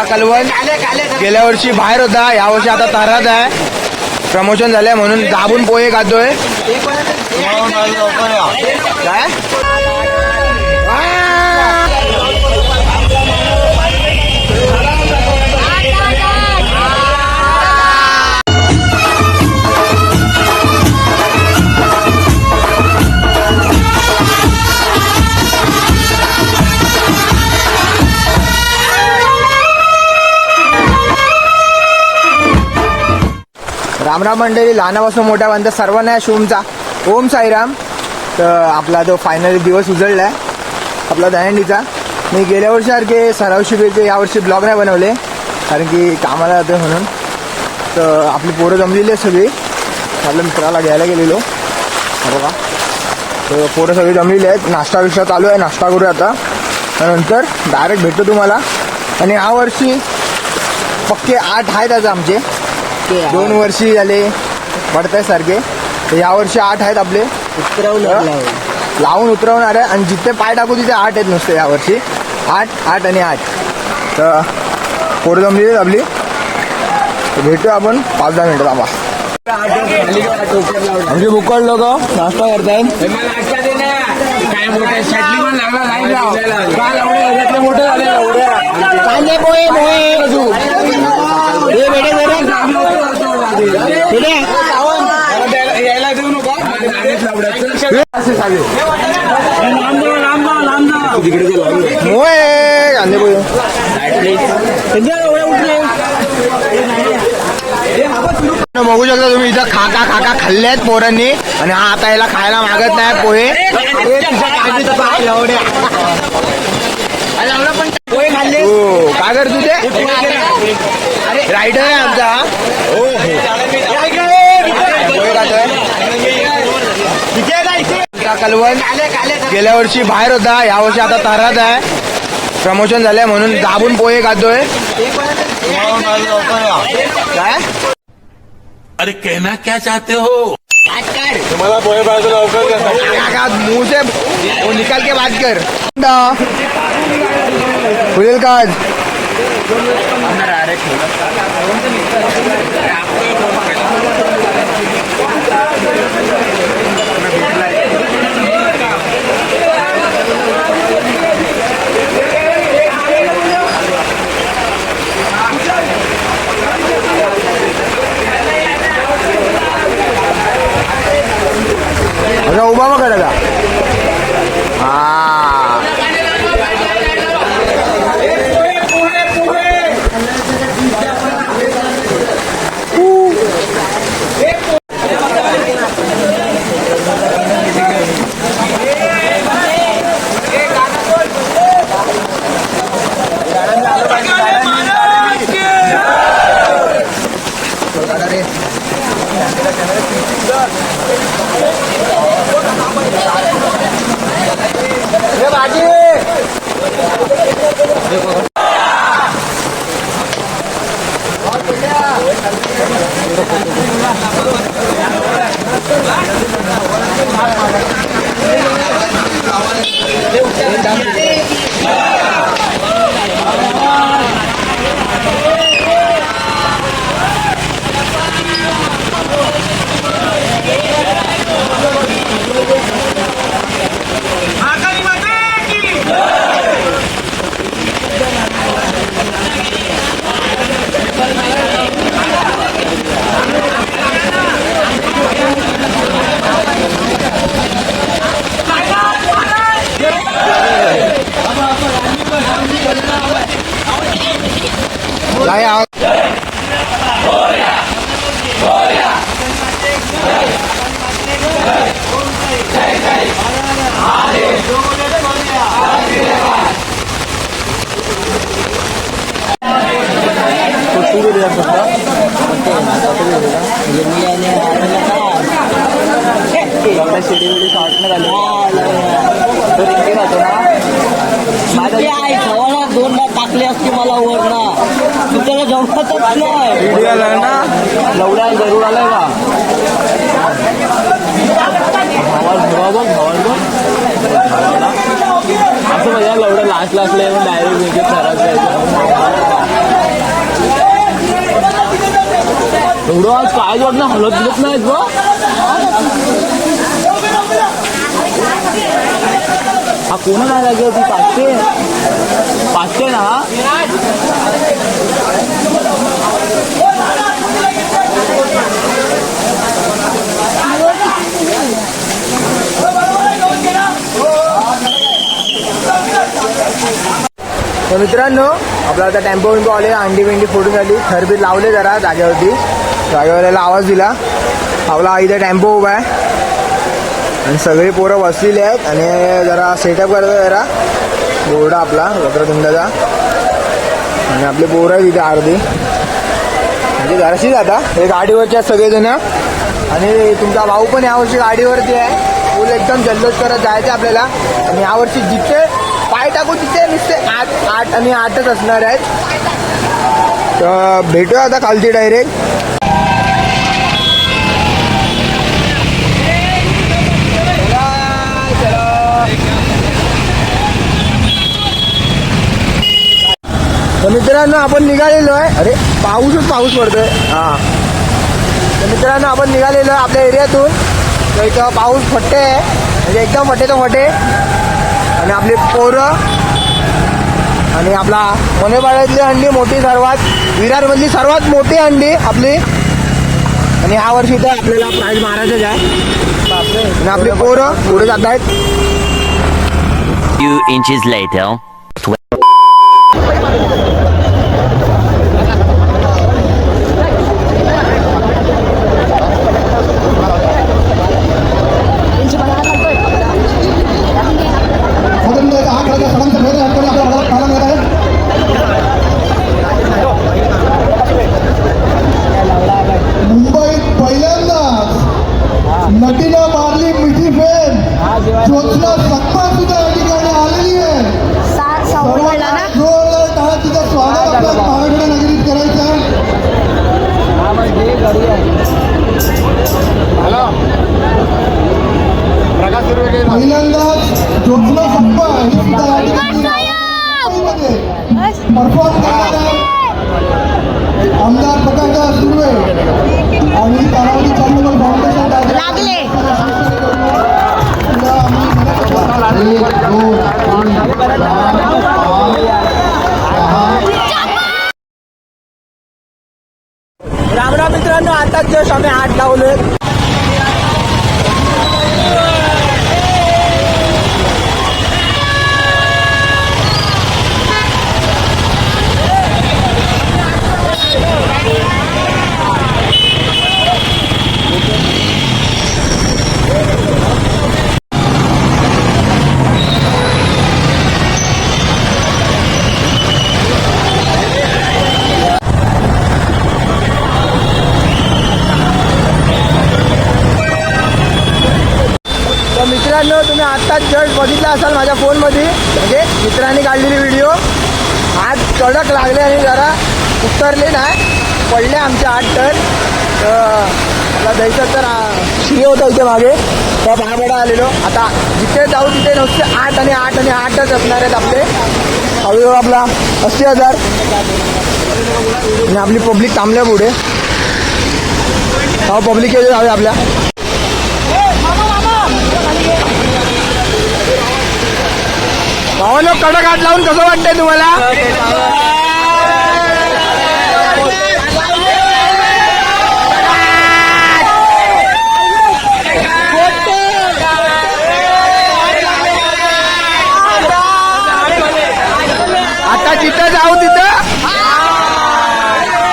चा कलवण. गेल्या वर्षी बाहेर होता या वर्षी आता तरात आहे. प्रमोशन झालंय म्हणून दाबून पोहे खातोय. काय? रामराम मंडळी लहानापासून मोठ्यापर्यंत सर्वांना या शुभमचा. ओम साईराम. तर आपला जो फायनल दिवस उजळला आहे आपला दहंडीचा मी गेल्या वर्षीसारखे सराव शिबिरचे यावर्षी ब्लॉग नाही बनवले कारण की कामाला जाते म्हणून. तर आपली पोरं जमलेली आहे सगळी. आपल्या मित्राला घ्यायला गेलेलो. हा बघा. तर पोरं सगळी जमलेली आहेत. नाश्ता बिष्टा चालू आहे. नाश्ता करू आता. त्यानंतर डायरेक्ट भेटतो तुम्हाला. आणि यावर्षी पक्के आठ आहेत आज आमचे. दोन वर्षी झाले पडताय सारखे. तर या वर्षी आठ आहेत आपले. लावून उतरवणार आहे आणि जिथे पाय टाकू तिथे आठ आहेत नुसते या वर्षी. आठ आठ आणि आठ. तर पोरं जमली आहेत आपली. भेटूया आपण पाच दहा मिनिटं थांबा. आमचे बुकड लोक नाश्ता करतायत. कांदे पोहे पोहे हे बेटे बेटे यायला देऊ नका कांदे बघू शकता तुम्ही इथं खाका खाका खाल्ले आहेत पोरांनी. आणि हा आता याला खायला मागत नाही पोहे. हो काय कर तुझे रायडर आहे आमचा हो पोहे खातोय चा कलवण. गेल्या वर्षी बाहेर होता या वर्षी आता तरात आहे. प्रमोशन झालंय म्हणून दाबून पोहे खातोय. काय? अरे कहना क्या चाहते हो? तुम्हाला पोहे पाहिजे लवकर. काका मुंह से वो निकाल के बात कर. खुलेल का दोनदा टाकले असते मला वरना तुझ्याला जमतच नाही लवड्या जरूर आलाय का असं म्हणजे लवड्या लास्ट लास्टला येऊन डायरेक्ट म्हणजे खराब जायचं एवढं आज काय वाटणं हलत दिलत नाहीत गो. हा कोण नाही लागेल ती पाचशे? पाचशे ना? तर मित्रांनो आपला आता टेम्पो विम्पो आले अंडी बिंडी फोडून झाली. थरबीर लावले जरा जागेवरती. जागेवाल्याला आवाज दिला. आपला इथे टेम्पो उभा आहे. आणि सगळी पोरं बसलेली आहेत आणि जरा सेटअप करतो जरा. बोर्ड आपला वक्रतुंडाचा. आणि आपले पोरं आहेत इथे अर्धी. म्हणजे जराशीच आता. हे गाडीवरचे आहेत सगळेजण. आणि तुमचा भाऊ पण यावर्षी गाडीवरती आहे. फुल एकदम जल्लोष करत जायचं आपल्याला. आणि यावर्षी जिथे पाय टाकू तिथे नुसते आठ आठ आणि आठच असणार आहेत. तर भेटूया आता खालती डायरेक्ट तर मित्रांनो आपण निघालेलो आहे. अरे पाऊसच पाऊस पडतोय. हा. तर मित्रांनो आपण निघालेलो आहे आपल्या एरियातून. तर इथं पाऊस फट्टे आहे. म्हणजे एकदम फटे तर फटे आणि आपली पोरं. आणि आपला मनेपाड्यातली अंडी मोठी सर्वात. विरारमधली सर्वात मोठी अंडी आपली. आणि ह्या वर्षी तर आपल्याला प्राईज मारायचंच आहे. आणि आपली पोरं पुढे जात आहेत. मित्रांनो आता जस्ट आम्ही हात लावलोय. मित्रांनो तुम्ही आत्ताच जस्ट बघितला असाल माझ्या फोनमध्ये. म्हणजे मित्रांनी काढलेली व्हिडिओ हात कडक लागले आणि जरा उतरले नाही पडले आमचे आठ तर मला जायचं तर शिरे होतं इथे मागे. त्या महाबडा आलेलो. आता जिथे जाऊ तिथे नुसते आठ आणि आठ आणि आठच असणार आहेत आपले. हळूहळू आपला अस्सी हजार. आणि आपली पब्लिक थांबल्या पुढे हा पब्लिक येऊ जाऊया आपल्या. अहो कडक हात लावून कसं वाटतंय तुम्हाला आता जिथं जाऊ तिथं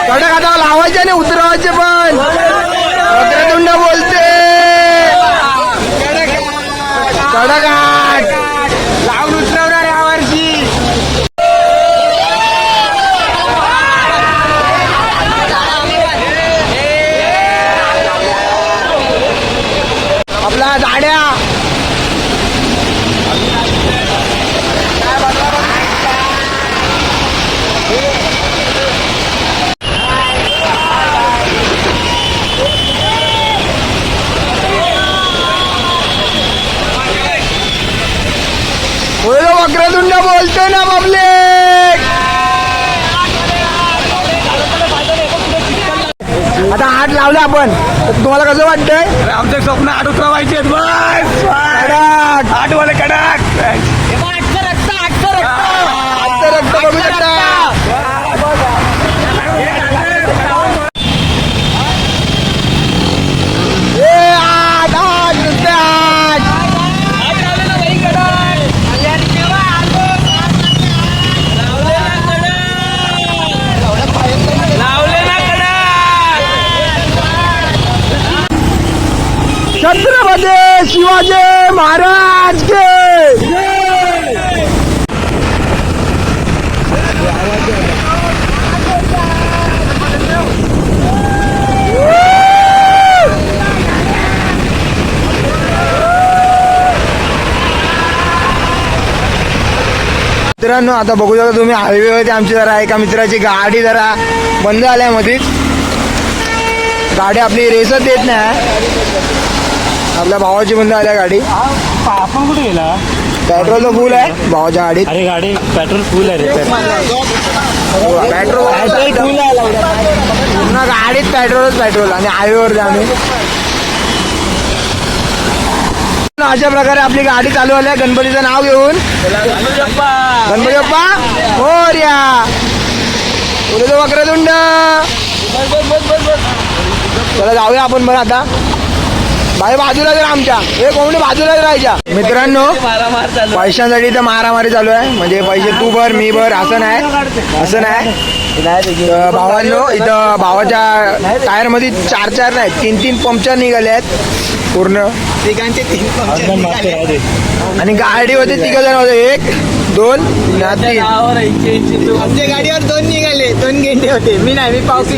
कडक हातावर लावायचे आणि उतरवायचे पण वक्रतुंड बोलते कडक हात लावून उतरवणार यावर्षी आपला गाड्या बोलो वक्रतुंड बोलते ना पब्लिक आता आठ लावले आपण. तुम्हाला कसं वाटतंय? आमचं स्वप्न आठ उतरवायचे बस. आठ वाले कडक आजचं रक्त बघू शकता ए, आठ, आठ, नुसते आठ. छत्रपती शिवाजी महाराज के! मित्रांनो आता बघू शकता तुम्ही हायवेवरती आमची जरा एका मित्राची गाडी जरा बंद झाल्या मधीच गाडी आपली रेसच येत नाही. आपल्या भावाची बंद आल्या गाडी. आपण कुठे गेला? पेट्रोल तर फुल आहे भावाच्या गाडीत. अरे गाडी पेट्रोल फुल आहे रे पेट्रोल फुल आहे पूर्ण गाडीत पेट्रोलच पेट्रोल आणि हायवेवरती आम्ही. अशा प्रकारे आपली गाडी चालू आली आहे. गणपतीचं नाव घेऊन. गणपती बाप्पा मोर्या. उद्या तो वक्रतुंड. चला जाऊया आपण बरं आता. भाई बाजूला जर आमच्या. हे कोंबडी बाजूलाच राहायच्या. मित्रांनो पैशांसाठी तर मारामारी चालू आहे. म्हणजे पैसे तू भर मी भर असं नाही. असं नाही. भावांनो इथं भावाच्या टायरमध्ये चार चार नाही तीन तीन पंक्चर निघाले आहेत. पूर्ण. आणि गाडी होते तिघ जण होते. एक दोन आमच्या गाडीवर दोन निघाले. दोन गेंडे होते. मी नाही मी पावसी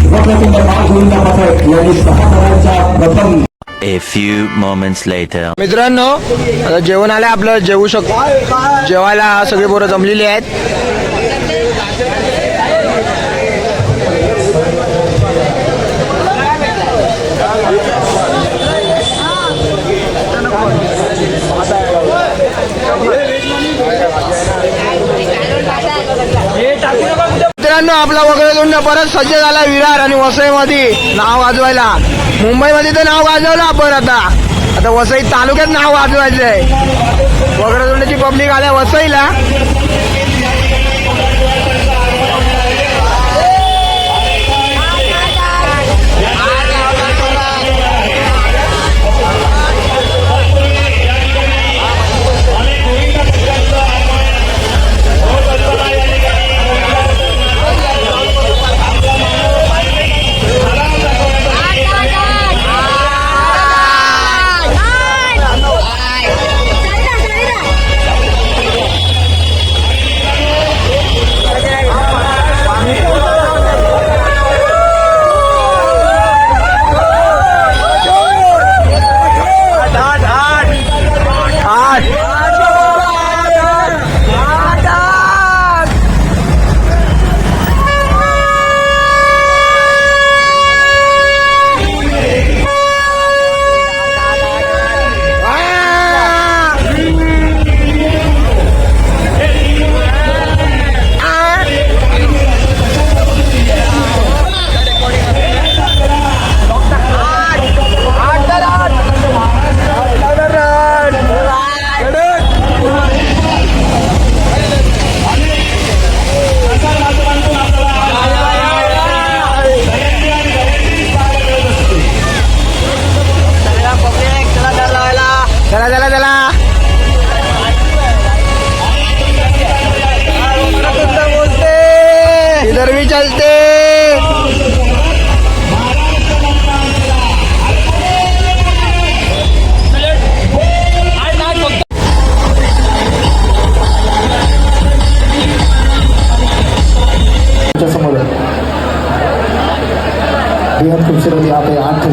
वक्रतुंड महागोविंद पथक यांनी A few moments later. मित्रांनो आता जेवण आलं आपलं जेवू शकतो जेवायला सगळे पोरं जमलेली आहेत मित्रांनो आपला वगैरे परत सज्ज झाला विरार आणि वसईमध्ये नाव वाजवायला मुंबईमध्ये तर नाव गाजवलं आपण आता. आता वसई तालुक्यात नाव वाजवायचं आहे वगैरे पब्लिक आल्या वसईला.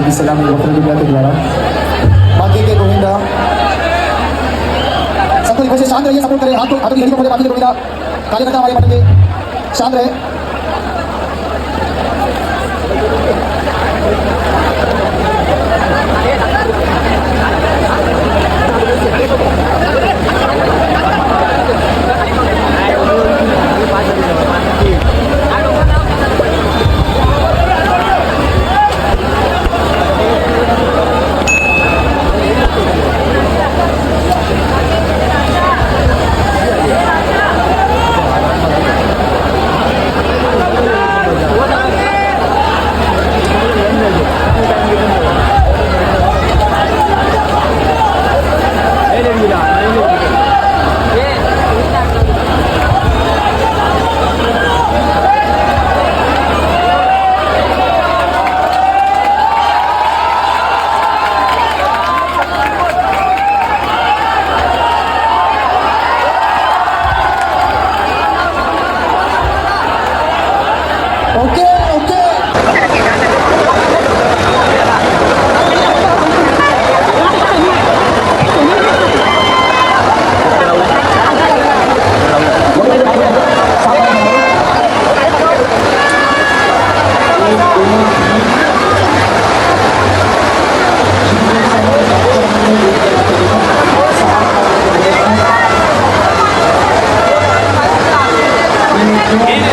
की सलामी वक्रतुंडा के द्वारा. बाकी के गोविंदा सबको रिक्वेस्ट है शांत रहिए सपोर्ट करें. हाथ हाथों की घड़ी पकड़े बाकी के गोविंदा कार्यकर्ता हमारे पटन के शांत रहे. वक्रतुंड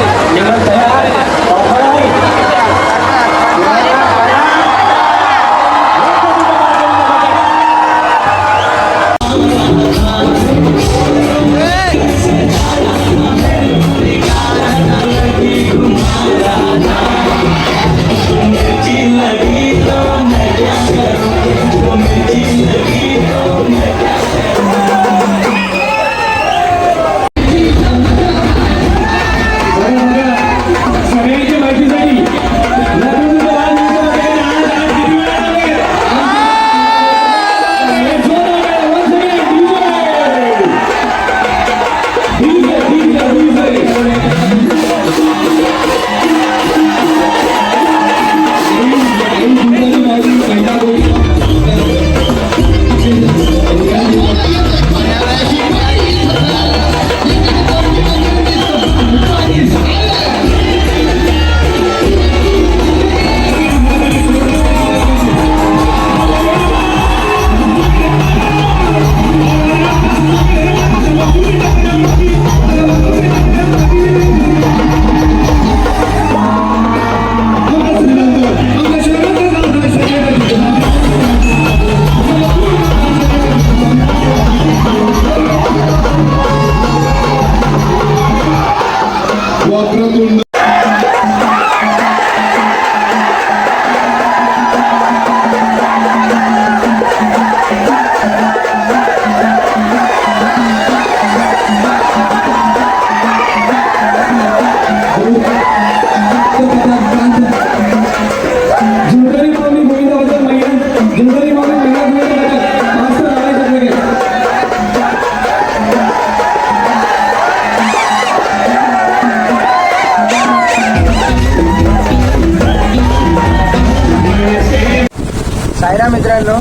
मित्रांनो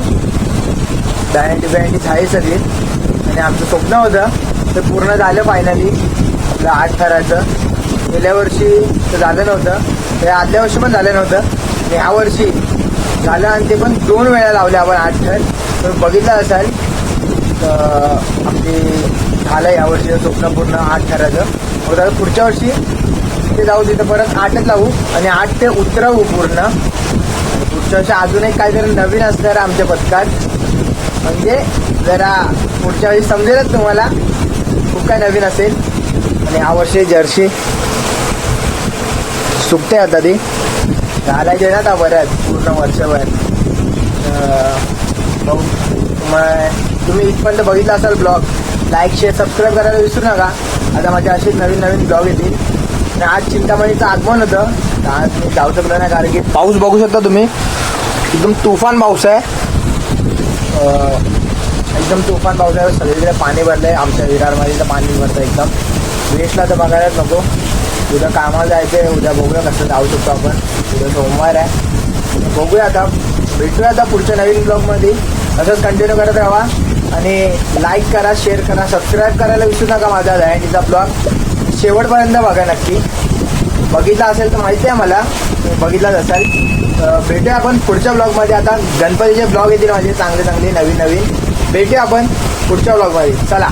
बँड बँडी झाली सगळी. आणि आमचं स्वप्न होतं ते पूर्ण झालं फायनली आपलं आठ थराचं. गेल्या वर्षी तर झालं नव्हतं. ते आदल्या वर्षी पण झालं नव्हतं. आणि ह्या वर्षी झालं आणि ते पण दोन वेळा लावले आपण आठ थर. तर बघितलं असाल तर आपली झालं या वर्षीचं स्वप्न पूर्ण आठ थराचं. मग आता पुढच्या वर्षी ते जाऊ तिथं परत आठच लावू. आणि आठ ते उतरवू पूर्ण. पुढच्या वर्षी अजून एक काहीतरी नवीन असणार आमच्या पथकात. म्हणजे जरा पुढच्या वेळी समजेलच तुम्हाला. खूप काय नवीन असेल. आणि या वर्षी जर्सी सुकते आता ती. घालायचे ना आता बऱ्याच पूर्ण वर्षभर. तर तुम्ही इथपर्यंत बघितला असाल ब्लॉग लाईक शेअर सबस्क्राईब करायला विसरू नका. आता माझे असेच नवीन नवीन ब्लॉग येतील. आज चिंतामणीचं आगमन होतं. तर आज मी जाऊ शकलो नाही कारण की पाऊस बघू शकता तुम्ही. एकदम तुफान पाऊस आहे. एकदम तुफान पाऊस आहे. सगळीकडे पाणी भरलंय. आमच्या विरारमध्ये तर पाणी भरतं एकदम. वेस्टला तर बघायलाच नको. उद्या कामाला जायचं आहे उद्या बघूया कसं जाऊ शकतो आपण. उद्या सोमवार आहे. बघूया आता. भेटूया आता पुढच्या नवीन ब्लॉगमध्ये. असंच कंटिन्यू करत राहा. आणि लाईक करा शेअर करा सबस्क्राईब करायला विसरू नका माझा दहंडीचा ब्लॉग. शेवटपर्यंत बघा नक्की. बघितला असेल तर माहिती आहे मला. बघितलाच असाल. भेटूया आपण पुढच्या ब्लॉगमध्ये. आता गणपतीचे ब्लॉग येतील माझे चांगले चांगले नवीन नवीन. भेटूया आपण पुढच्या ब्लॉगमध्ये. चला.